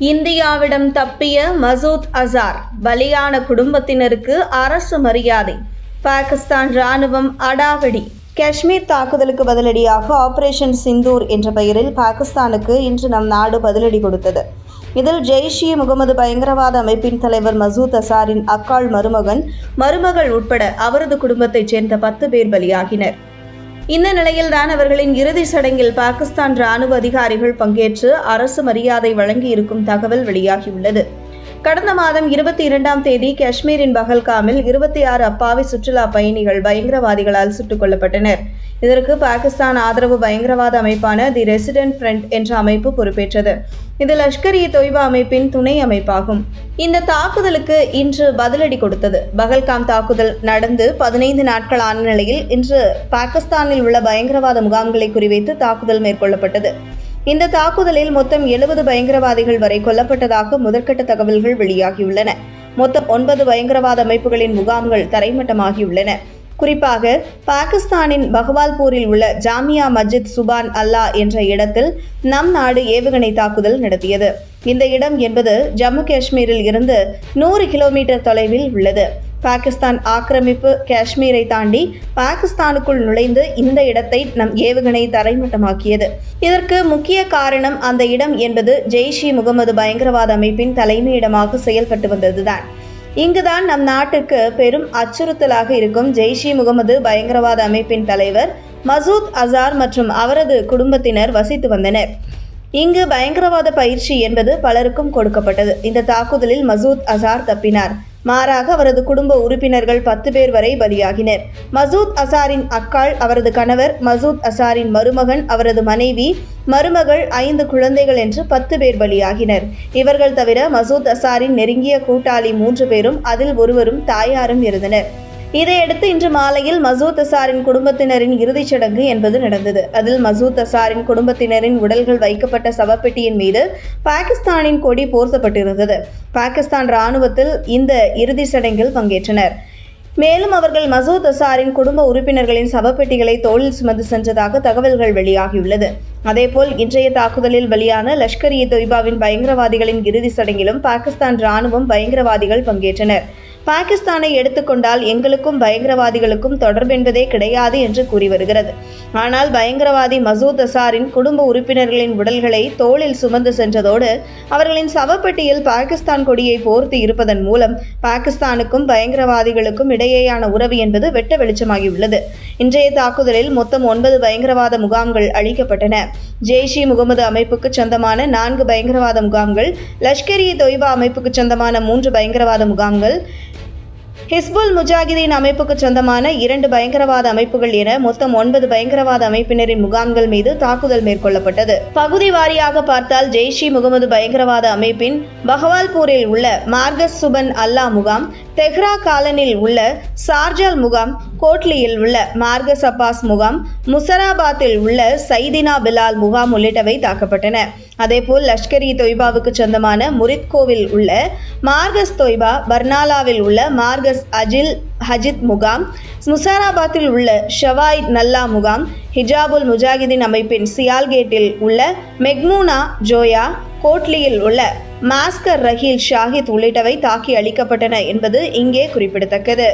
இந்தியாவிடம் தப்பிய மசூத் அசார் பலியான குடும்பத்தினருக்கு அரசு மரியாதை. பாகிஸ்தான் ராணுவம் அடாவடி. காஷ்மீர் தாக்குதலுக்கு பதிலடியாக ஆபரேஷன் சிந்தூர் என்ற பெயரில் பாகிஸ்தானுக்கு இன்று நம் நாடு பதிலடி கொடுத்தது. இதில் ஜெய்ஷ் இ முகமது பயங்கரவாத அமைப்பின் தலைவர் மசூத் அசாரின் அக்காள் மருமகன் மருமகள் உட்பட அவரது குடும்பத்தைச் சேர்ந்த பத்து பேர் பலியாகினர். இந்த நிலையில்தான் அவர்களின் இறுதி சடங்கில் பாகிஸ்தான் ராணுவ அதிகாரிகள் பங்கேற்று அரசு மரியாதை வழங்கியிருக்கும் தகவல் வெளியாகியுள்ளது. கடந்த மாதம் இருபத்தி இரண்டாம் தேதி காஷ்மீரின் பஹல்காமில் இருபத்தி ஆறு அப்பாவி சுற்றுலா பயணிகள் பயங்கரவாதிகளால் சுட்டுக் கொல்லப்பட்டனர். இதற்கு பாகிஸ்தான் ஆதரவு பயங்கரவாத அமைப்பான தி ரெசிடென்ட் ஃப்ரண்ட் என்ற அமைப்பு பொறுப்பேற்றது. இது லஷ்கர் இ தொய்பா அமைப்பின் துணை அமைப்பாகும். இந்த தாக்குதலுக்கு இன்று பதிலடி கொடுத்தது. பகல்காம் தாக்குதல் நடந்து பதினைந்து நாட்கள் ஆன நிலையில் இன்று பாகிஸ்தானில் உள்ள பயங்கரவாத முகாம்களை குறிவைத்து தாக்குதல் மேற்கொள்ளப்பட்டது. இந்த தாக்குதலில் மொத்தம் எழுபது பயங்கரவாதிகள் வரை கொல்லப்பட்டதாக முதற்கட்ட தகவல்கள் வெளியாகியுள்ளன. மொத்தம் ஒன்பது பயங்கரவாத அமைப்புகளின் முகாம்கள் தரைமட்டமாகியுள்ளன. குறிப்பாக பாகிஸ்தானின் பகவால்பூரில் உள்ள ஜாமியா மஸ்ஜித் சுபான் அல்லா என்ற இடத்தில் நம் நாடு ஏவுகணை தாக்குதல் நடத்தியது. இந்த இடம் என்பது ஜம்மு காஷ்மீரில் இருந்து நூறு கிலோமீட்டர் தொலைவில் உள்ளது. பாகிஸ்தான் ஆக்கிரமிப்பு காஷ்மீரை தாண்டி பாகிஸ்தானுக்குள் நுழைந்து இந்த இடத்தை நம் ஏவுகணை தரைமட்டமாக்கியது. இதற்கு முக்கிய காரணம் அந்த இடம் என்பது ஜெய்ஷ் இ முகமது பயங்கரவாத அமைப்பின் தலைமையிடமாக செயல்பட்டு வந்ததுதான். இங்குதான் நம் நாட்டுக்கு பெரும் அச்சுறுத்தலாக இருக்கும் ஜெய்ஷ் இ முகமது பயங்கரவாத அமைப்பின் தலைவர் மசூத் அசார் மற்றும் அவரது குடும்பத்தினர் வசித்து வந்தனர். இங்கு பயங்கரவாத பயிற்சி என்பது பலருக்கும் கொடுக்கப்பட்டது. இந்த தாக்குதலில் மசூத் அசார் தப்பினார். மாறாக அவரது குடும்ப உறுப்பினர்கள் பத்து பேர் வரை பலியாகினர். மசூத் அசாரின் அக்காள் அவரது கணவர் மசூத் அசாரின் மருமகன் அவரது மனைவி மருமகள் ஐந்து குழந்தைகள் என்று பத்து பேர் பலியாகினர். இவர்கள் தவிர மசூத் அசாரின் நெருங்கிய கூட்டாளி மூன்று பேரும் அதில் ஒருவரும் தாயாரும் இருந்தனர். இதையடுத்து இன்று மாலையில் மசூத் அசாரின் குடும்பத்தினரின் இறுதிச் சடங்கு என்பது நடந்தது. அதில் மசூத் அசாரின் குடும்பத்தினரின் உடல்கள் வைக்கப்பட்ட சவப்பெட்டியின் மீது பாகிஸ்தானின் கொடி போர்த்தப்பட்டிருந்தது. பாகிஸ்தான் ராணுவத்தில் இந்த இறுதிச் சடங்கில் பங்கேற்றனர். மேலும் அவர்கள் மசூத் அசாரின் குடும்ப உறுப்பினர்களின் சவப்பெட்டிகளை தோளில் சுமந்து சென்றதாக தகவல்கள் வெளியாகியுள்ளது. அதேபோல் இன்றைய தாக்குதலில் பலியான லஷ்கர் இ தொய்பாவின் பயங்கரவாதிகளின் இறுதி சடங்கிலும் பாகிஸ்தான் ராணுவம் பயங்கரவாதிகள் பங்கேற்றனர். பாகிஸ்தானை எடுத்துக்கொண்டால் எங்களுக்கும் பயங்கரவாதிகளுக்கும் தொடர்பென்பதே கிடையாது என்று கூறி வருகிறது. ஆனால் பயங்கரவாதி மசூத் அசாரின் குடும்ப உறுப்பினர்களின் உடல்களை தோளில் சுமந்து சென்றதோடு அவர்களின் சவப்பெட்டியில் பாகிஸ்தான் கொடியை போர்த்து இருப்பதன் மூலம் பாகிஸ்தானுக்கும் பயங்கரவாதிகளுக்கும் இடையேயான உறவு என்பது வெட்ட வெளிச்சமாகியுள்ளது. இன்றைய தாக்குதலில் மொத்தம் ஒன்பது பயங்கரவாத முகாம்கள் அளிக்கப்பட்டன ஜெய்ஷ் முகமது அமைப்புக்கு சொந்தமான நான்கு பயங்கரவாத முகாம்கள் லஷ்கர் இ தொய்பா அமைப்புக்கு சொந்தமான மூன்று பயங்கரவாத முகாம்கள் ஹிஸ்புல் முஜாகிதீன் அமைப்புக்கு சொந்தமான இரண்டு பயங்கரவாத அமைப்புகள் என மொத்தம் ஒன்பது பயங்கரவாத அமைப்பினரின் முகாம்கள் மீது தாக்குதல் மேற்கொள்ளப்பட்டது. பகுதி வாரியாக பார்த்தால் ஜெய்ஷி முகமது பயங்கரவாத அமைப்பின் பகவால்பூரில் உள்ள மார்கஸ் சுபன் அல்லா முகாம் தெஹ்ரா காலனில் உள்ள சார்ஜால் முகாம் கோட்லியில் உள்ள மார்கஸ் அப்பாஸ் முகாம் முசராபாத்தில் உள்ள சைதினா பிலால் முகாம் உள்ளிட்டவை தாக்கப்பட்டன. அதேபோல் லஷ்கர் இ தொய்பாவுக்கு சொந்தமான முரித்கோவில் உள்ள மார்கஸ் தொய்பா பர்னாலாவில் உள்ள மார்கஸ் அஜில் ஹஜித் முகாம் முசாராபாத்தில் உள்ள ஷவாய் நல்லா முகாம் ஹிஜாபுல் முஜாகிதீன் அமைப்பின் சியால்கேட்டில் உள்ள மெக்மூனா ஜோயா கோட்லியில் உள்ள மாஸ்கர் ரஹீல் ஷாஹித் உள்ளிட்டவை தாக்கி அளிக்கப்பட்டன என்பது இங்கே குறிப்பிடத்தக்கது.